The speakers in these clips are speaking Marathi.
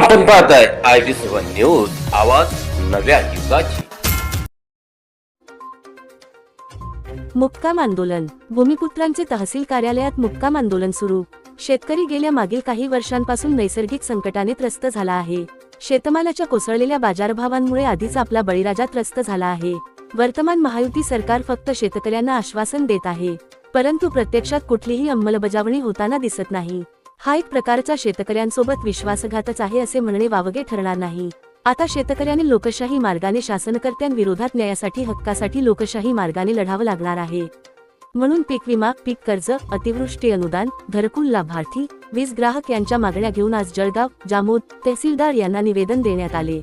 आपण पाहताय आय बी सेवन न्यूज आवाज नव्या युगाची. मुक्काम आंदोलन. भूमिपुत्रांचे तहसील कार्यालयात मुक्काम आंदोलन सुरू. शेतकरी गेल्या मागील काही वर्षांपासून नैसर्गिक संकटाने त्रस्त झाला आहे. शेतमालाच्या कोसळलेल्या बाजारभावांमुळे आधीच आपला बळीराजा त्रस्त झाला आहे. वर्तमान महायुती सरकार फक्त शेतकऱ्यांना आश्वासन देत आहे. परंतु प्रत्यक्षात कुठलीही अंमलबजावणी होताना दिसत नाही. हा एक प्रकारचा शेतकऱ्यांसोबत विश्वासघातच आहे असे म्हणणे वावगे ठरणार नाही. आता शेतकऱ्यांनी लोकशाही मार्गाने शासनकर्त्यांविरोधात न्यायासाठी हक्कासाठी लोकशाही मार्गाने लढावं लागणार आहे. म्हणून पीक विमा पीक कर्ज अतिवृष्टी अनुदान घरकुल लाभार्थी वीज ग्राहक यांच्या मागण्या घेऊन आज जळगाव जामोद तहसीलदार यांना निवेदन देण्यात आले.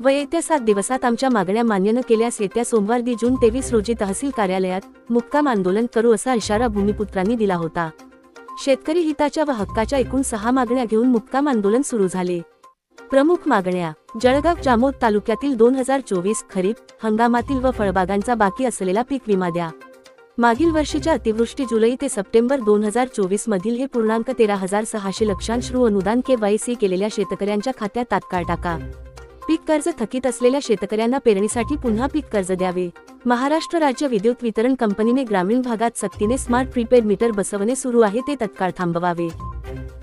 व येत्या सात दिवसात आमच्या मागण्या मान्य न केल्यास येत्या सोमवार दि जून तेवीस रोजी तहसील कार्यालयात मुक्काम आंदोलन करू असा इशारा भूमिपुत्रांनी दिला होता. शेतकरी हिताच्या व हक्काच्या एकूण सहा मागण्या घेऊन मुक्काम आंदोलन सुरू झाले. प्रमुख मागण्या जळगाव जामोद तालुक्यातील दोन हजार चोवीस खरीप हंगामातील व फळबागांचा बाकी असलेला पीक विमा द्या. मागील वर्षीच्या अतिवृष्टी जुलै ते सप्टेंबर दोन हजार चोवीस मधील हे पूर्णांक तेरा हजार सहाशे लक्षांश रु अनुदान के वाय सी केलेल्या शेतकऱ्यांच्या खात्यात तात्काळ टाका. पीक कर्ज थकीत असलेल्या शेतकऱ्यांना पेरणीसाठी पुन्हा पीक कर्ज द्यावे. महाराष्ट्र राज्य विद्युत वितरण कंपनीने ग्रामीण भागात सक्तीने स्मार्ट प्रीपेड मीटर बसवणे सुरू आहे ते तत्काळ थांबवावे.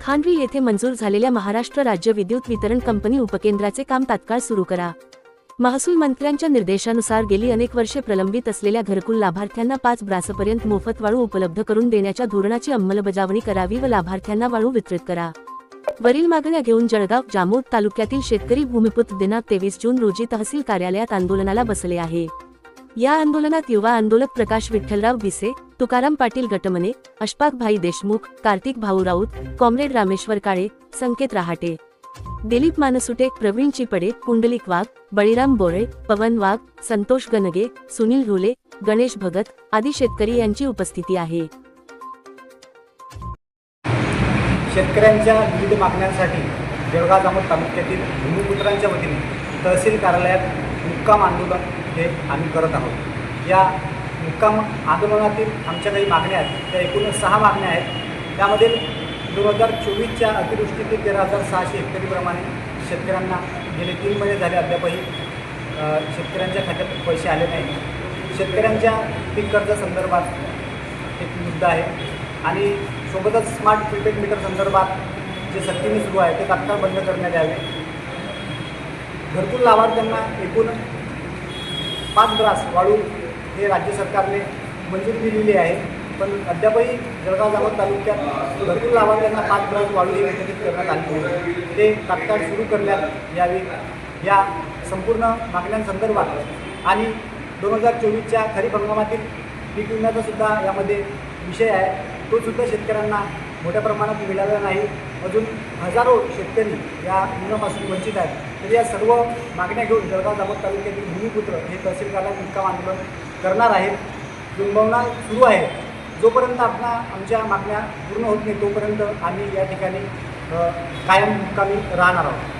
खांडवी येथे मंजूर झालेल्या महाराष्ट्र राज्य विद्युत वितरण कंपनी उपकेंद्राचे काम तात्काळ सुरू करा. महसूल मंत्र्यांच्या निर्देशानुसार गेली अनेक वर्षे प्रलंबित असलेल्या घरकुल लाभार्थ्यांना पाच ब्रासपर्यंत मोफत वाळू उपलब्ध करून देण्याच्या धोरणाची अंमलबजावणी करावी व लाभार्थ्यांना वाळू वितरित करा. वरील मागण्या घेऊन जळगाव जामोद तालुक्यातील शेतकरी भूमिपुत्र दिनांक तेवीस जून रोजी तहसील कार्यालयात आंदोलनाला बसले आहे. या आंदोलनात युवा आंदोलक प्रकाश विठ्ठलराव भिसे तुकाराम पाटील गटमने अशफाक भाई देशमुख कार्तिक भाऊ राऊत कॉम्रेड रामेश्वर काळे संकेत रहाटे दिलीप मानसुटे प्रवीण चिपडे पुंडलिक वाघ बळीराम बोळे पवन वाघ संतोष गनगे सुनील रुले गणेश भगत आदी शेतकरी यांची उपस्थिती आहे. शेतकऱ्यांच्या विविध मागण्यांसाठी जळगाव जामोद तालुक्यातील भूमिपुत्रांच्या वतीने तहसील कार्यालयात मुक्काम आंदोलन हे आम्ही करत आहोत. या मुक्काम आंदोलनातील आमच्या काही मागण्या आहेत त्या एकूण सहा मागण्या आहेत. त्यामध्ये दोन हजार चोवीसच्या अतिवृष्टीतील तेरा हजार सहाशे हेक्टरीप्रमाणे शेतकऱ्यांना गेले तीन महिने झाले अद्यापही शेतकऱ्यांच्या खात्यात पैसे आले नाही शेतकऱ्यांच्या पीक कर्जासंदर्भात एक मुद्दा आहे. आणि सोबतच स्मार्ट प्रिपेड मीटर संदर्भात जे सक्तीने सुरू आहे ते तात्काळ बंद करण्यात यावे. घरकुल लाभार्थ्यांना एकूण पाच ग्रास वाळू हे राज्य सरकारने मंजुरी दिलेली आहे. पण अद्यापही जळगाव जामोद तालुक्यात घरकुल लाभार्थ्यांना पाच ग्रास वाळू हे वितरित करण्यात आली आहे ते तात्काळ सुरू करण्यात यावी. या संपूर्ण मागण्यांसंदर्भात आणि दोन हजार चोवीसच्या खरीप हंगामातील पीक विम्याचा सुद्धा यामध्ये विषय आहे. तो सुद्धा शेतकऱ्यांना मोठ्या प्रमाणात मिळाला नाही. अजून हजारो शेतकरी या विम्यापासून वंचित आहेत. तर या सर्व मागण्या घेऊन जळगाव जामोद तालुक्यातील भूमिपुत्र हे तहसील कार्यालयात मुक्काम आंदोलन करणार आहेत. विंबवणा सुरू आहे. जोपर्यंत आपला आमच्या मागण्या पूर्ण होत नाही तोपर्यंत आम्ही या ठिकाणी कायम मुक्कामी राहणार आहोत.